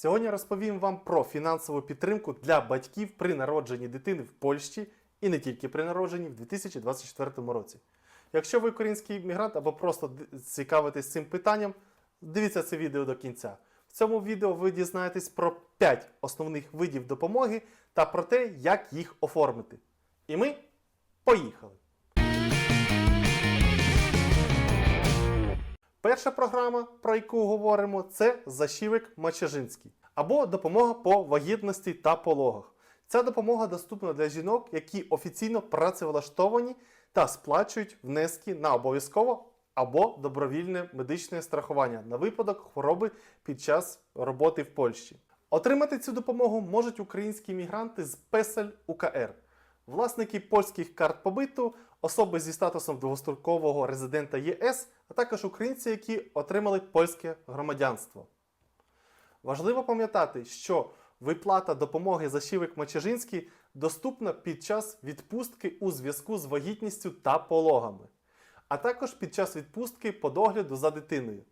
Сьогодні розповім вам про фінансову підтримку для батьків при народженні дитини в Польщі і не тільки при народженні в 2024 році. Якщо ви український мігрант або просто цікавитесь цим питанням, дивіться це відео до кінця. В цьому відео ви дізнаєтесь про 5 основних видів допомоги та про те, як їх оформити. І ми поїхали! Перша програма, про яку говоримо, це защівик Мачежинський або допомога по вагітності та пологах. Ця допомога доступна для жінок, які офіційно працевлаштовані та сплачують внески на обов'язково або добровільне медичне страхування на випадок хвороби під час роботи в Польщі. Отримати цю допомогу можуть українські мігранти з Песель УКР, власники польських карт побиту, особи зі статусом довгострокового резидента ЄС, а також українці, які отримали польське громадянство. Важливо пам'ятати, що виплата допомоги за щівик Мачежинський доступна під час відпустки у зв'язку з вагітністю та пологами, а також під час відпустки по догляду за дитиною.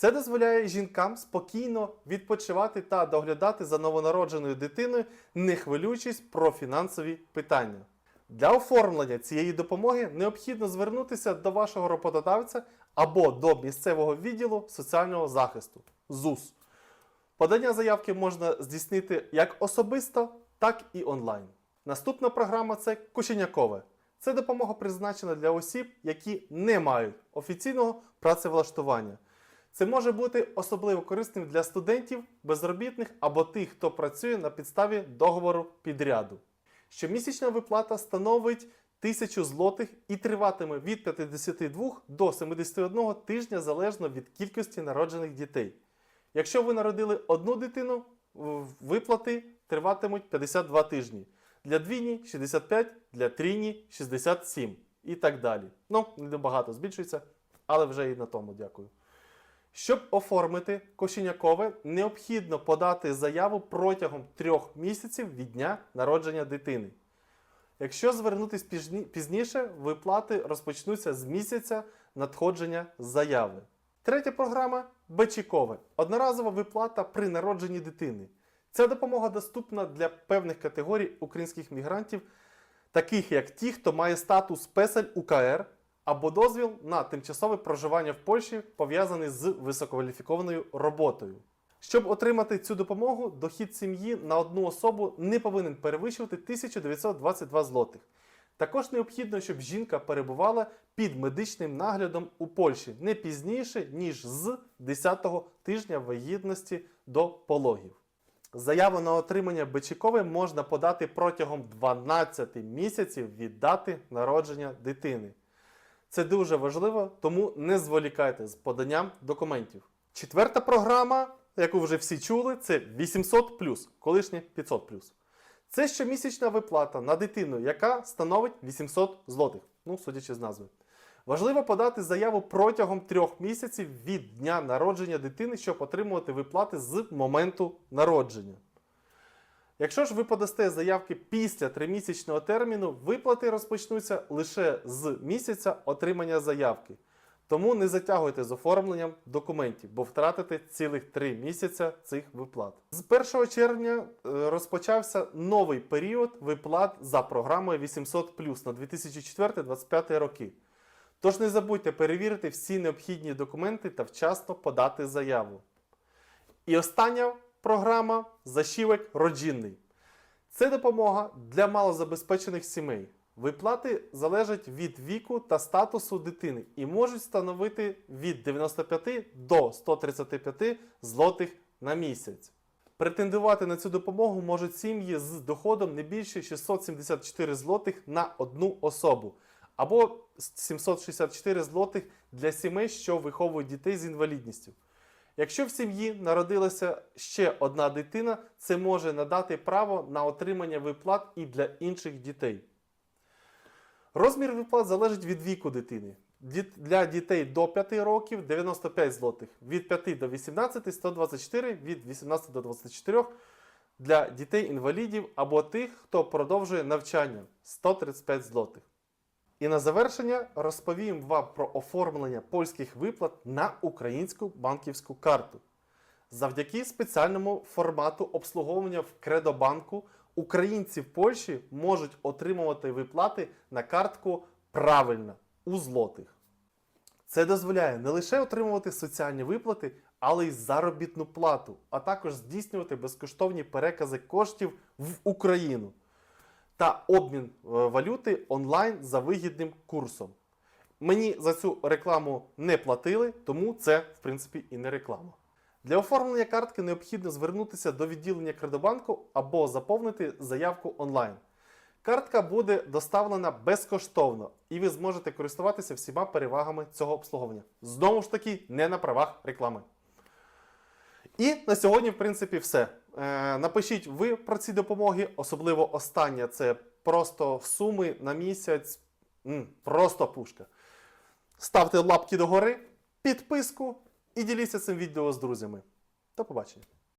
Це дозволяє жінкам спокійно відпочивати та доглядати за новонародженою дитиною, не хвилюючись про фінансові питання. Для оформлення цієї допомоги необхідно звернутися до вашого роботодавця або до місцевого відділу соціального захисту ЗУС. Подання заявки можна здійснити як особисто, так і онлайн. Наступна програма це Кученякове. Це допомога призначена для осіб, які не мають офіційного працевлаштування. Це може бути особливо корисним для студентів, безробітних або тих, хто працює на підставі договору підряду. Щомісячна виплата становить 1000 злотих і триватиме від 52 до 71 тижня залежно від кількості народжених дітей. Якщо ви народили одну дитину, виплати триватимуть 52 тижні. Для двійні 65, для трійні 67 і так далі. Ну, не багато збільшується, але вже і на тому дякую. Щоб оформити кошенякове, необхідно подати заяву протягом трьох місяців від дня народження дитини. Якщо звернутися пізніше, виплати розпочнуться з місяця надходження заяви. Третя програма Бечікове одноразова виплата при народженні дитини. Ця допомога доступна для певних категорій українських мігрантів, таких як ті, хто має статус песель УКР або дозвіл на тимчасове проживання в Польщі, пов'язаний з висококваліфікованою роботою. Щоб отримати цю допомогу, дохід сім'ї на одну особу не повинен перевищувати 1922 злотих. Також необхідно, щоб жінка перебувала під медичним наглядом у Польщі не пізніше, ніж з 10-го тижня вагітності до пологів. Заяву на отримання Бечікове можна подати протягом 12 місяців від дати народження дитини. Це дуже важливо, тому не зволікайте з поданням документів. Четверта програма, яку вже всі чули, це 800 колишнє 500 Це щомісячна виплата на дитину, яка становить 800 злотих, ну, судячи з назви. Важливо подати заяву протягом трьох місяців від дня народження дитини, щоб отримувати виплати з моменту народження. Якщо ж ви подасте заявки після тримісячного терміну, виплати розпочнуться лише з місяця отримання заявки. Тому не затягуйте з оформленням документів, бо втратите цілих три місяця цих виплат. З 1 червня е, розпочався новий період виплат за програмою 800 на 2004-2025 роки. Тож не забудьте перевірити всі необхідні документи та вчасно подати заяву. І остання програма Защівок родинний. Це допомога для малозабезпечених сімей. Виплати залежать від віку та статусу дитини і можуть становити від 95 до 135 злотих на місяць. Претендувати на цю допомогу можуть сім'ї з доходом не більше 674 злотих на одну особу або 764 злотих для сімей, що виховують дітей з інвалідністю. Якщо в сім'ї народилася ще одна дитина, це може надати право на отримання виплат і для інших дітей. Розмір виплат залежить від віку дитини. Для дітей до 5 років 95 злотих, від 5 до 18 124, від 18 до 24 для дітей-інвалідів або тих, хто продовжує навчання 135 злотих. І на завершення розповім вам про оформлення польських виплат на українську банківську карту. Завдяки спеціальному формату обслуговування в Кредобанку українці в Польщі можуть отримувати виплати на картку правильно у злотих. Це дозволяє не лише отримувати соціальні виплати, але й заробітну плату, а також здійснювати безкоштовні перекази коштів в Україну та обмін е, валюти онлайн за вигідним курсом. Мені за цю рекламу не платили, тому це, в принципі, і не реклама. Для оформлення картки необхідно звернутися до відділення Кредобанку або заповнити заявку онлайн. Картка буде доставлена безкоштовно, і ви зможете користуватися всіма перевагами цього обслуговування. Знову ж таки, не на правах реклами. І на сьогодні, в принципі, все. Е, напишіть ви про ці допомоги, особливо остання це просто суми на місяць. Просто пушка. Ставте лапки догори, підписку і діліться цим відео з друзями. До побачення.